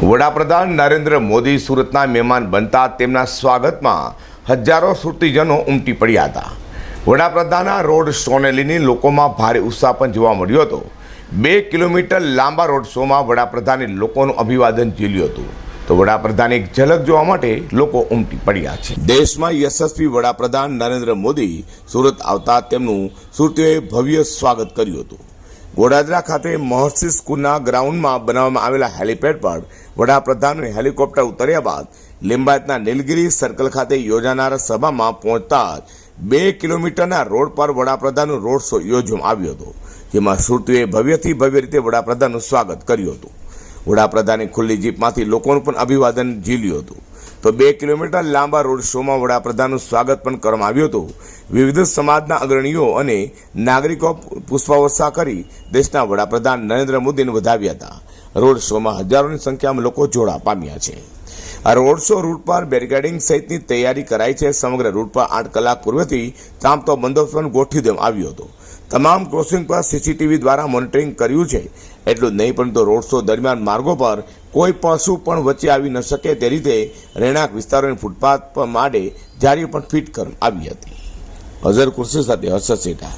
વડાપ્રધાન નરેન્દ્ર મોદી સુરતના મહેમાન બનતા તેમના સ્વાગતમાં હજારો સુરતીજનો ઉમટી પડ્યા હતા. વડાપ્રધાનના રોડ શોને લઈને લોકોમાં ભારે ઉત્સાહ પણ જોવા મળ્યો હતો. બે કિલોમીટર લાંબા રોડ શોમાં વડાપ્રધાને લોકોનું અભિવાદન ઝીલ્યું હતું. તો વડાપ્રધાન એક ઝલક જોવા માટે લોકો ઉમટી પડ્યા છે. દેશમાં યશસ્વી વડાપ્રધાન નરેન્દ્ર મોદી સુરત આવતા તેમનું સુરતીઓએ ભવ્ય સ્વાગત કર્યું હતું. ગોડાદરા ખાતે મહર્ષિ સ્કૂલના ગ્રાઉન્ડમાં બનાવવામાં આવેલા હેલિપેડ પર વડાપ્રધાનનું હેલિકોપ્ટર ઉતર્યા બાદ લિંબાયતના નીલગિરી સર્કલ ખાતે યોજાનાર સભામાં પહોંચતા બે કિલોમીટરના રોડ પર વડાપ્રધાનનું રોડ શો યોજવામાં આવ્યો હતો, જેમાં સુરતીઓએ ભવ્યથી ભવ્ય રીતે વડાપ્રધાનનું સ્વાગત કર્યું હતું. વડાપ્રધાને ખુલ્લી જીપમાંથી લોકોનું પણ અભિવાદન ઝીલ્યું હતું. તો બે કિલોમીટર લાંબા રોડ શોમાં વડાપ્રધાનનું સ્વાગત પણ કરવામાં આવ્યું હતું. વિવિધ સમાજના અગ્રણીઓ અને નાગરિકો પુષ્પાવર્ષા કરી દેશના વડાપ્રધાન નરેન્દ્ર મોદીને વધાવ્યા હતા. રોડ શોમાં હજારોની સંખ્યામાં લોકો જોડા પામ્યા છે. આ રોડ શો રૂટ પર બેરિકેડિંગ સહિતની તૈયારી કરાઈ છે. સમગ્ર રૂટ પર આઠ કલાક પૂર્વેથી તામતો બંદોબસ્ત ગોઠવી દેવામાં આવ્યો હતો. તમામ ક્રોસિંગ પર સીસીટીવી દ્વારા મોનિટરિંગ કર્યું છે. એટલું જ નહીં, પરંતુ રોડ શો દરમિયાન માર્ગો પર કોઈ પશુ પણ વચ્ચે આવી ન શકે તે રીતે રહેણાંક વિસ્તારોની ફૂટપાથ પર માટે જારી પણ ફિટ કરવામાં આવી હતી. અઝર કુર્સી સાથે હર્ષદ સેઠા.